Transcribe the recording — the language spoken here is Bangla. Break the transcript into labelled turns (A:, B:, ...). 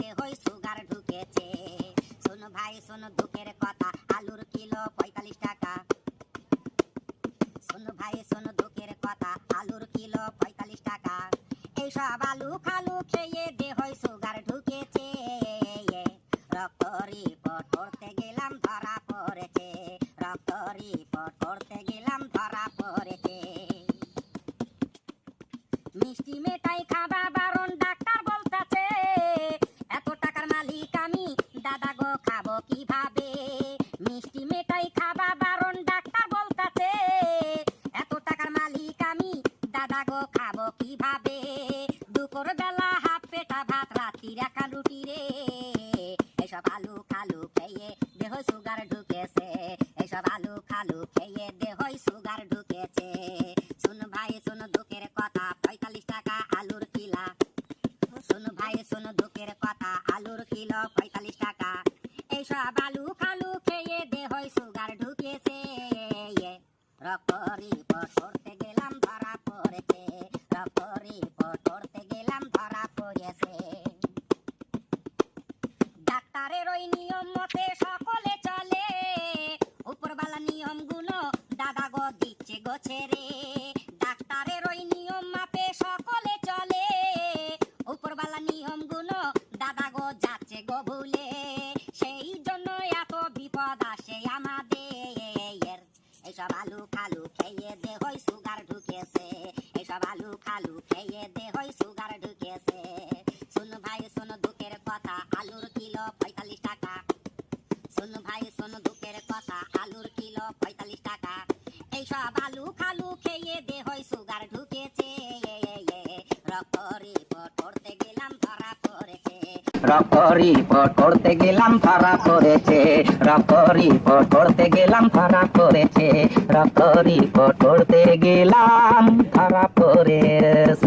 A: দেহই সুগার ঢুকেছে। শোনো ভাই, শোনো দুঃখের কথা, আলুর কিলো পঁয়তাল্লিশ টাকা। শোনো ভাই, শোনো দুঃখের কথা, আলুর কিলো পঁয়তাল্লিশ টাকা। এইসব আলু খালু খেয়ে দেহই সুগার ঢুকেছে। রক্ত রিপোর্ট করতে গেলাম, ধরা পড়েছে। রক্ত রিপোর্ট করতে গেলাম, ধরা পড়েছে। মিষ্টি মেটাই খাবা বারণ কীভাবে মিষ্টি মেটাই খাবা? বারণ ডাক্তার বলতাছে, এত টাকার মালিক আমি, দাদা গো, খাব কীভাবে? দুপুর বেলা হাফ পেটা ভাত রাত্রি রাখা রুটি রে। এসব আলু খালু খেয়ে দেহ সুগার ঢুকেছে। এসব আলু খালু খেয়ে দেহ সুগার ঢুকেছে। শুন ভাই, শুন দুঃখের কথা, পঁয়তাল্লিশ টাকা আলুর কিলা। শুন ভাই, শুন দুঃখের কথা, আলুর কিলো খেয়ে দেহ সুগার ঢুকেছে গেলাম, ধরা পড়েছে। গেলাম, ধরা পড়েছে। ডাক্তারের ওই নিয়ম মতে সকলে চলে। উপরবালা নিয়মগুলো দাদা গো দিচ্ছে গো ছেড়ে ডাক্তারের ওই নিয়ম মাপে সকলে চলে। উপরবালা নিয়মগুলো দাদা গো যাচ্ছে গো ভুলে। আসে আমাদের এইসব আলু খালু খেয়ে দেহই সুগার ঢুকেছে। এইসব আলু খালু খেয়ে দেহই সুগার ঢুকেছে। শুন ভাই, শোন দুঃখের কথা, আলুর কিলো পঁয়তাল্লিশ টাকা। শুন ভাই, শোন দুঃখের কথা, আলুর কিলো পঁয়তাল্লিশ টাকা। এইসব আলু খালু খেয়ে দেহই সুগার ঢুকেছে। রক্ত রিপোর্ট করতে গেলাম ধরা পড়েছে
B: রক্ত রিপোর্ট গেলাম ধরা পড়েছে। রক্ত রিপোর্ট গেলাম ধরা পড়েছে। রক্ত রিপোর্ট গেলাম ধরা পড়েছে।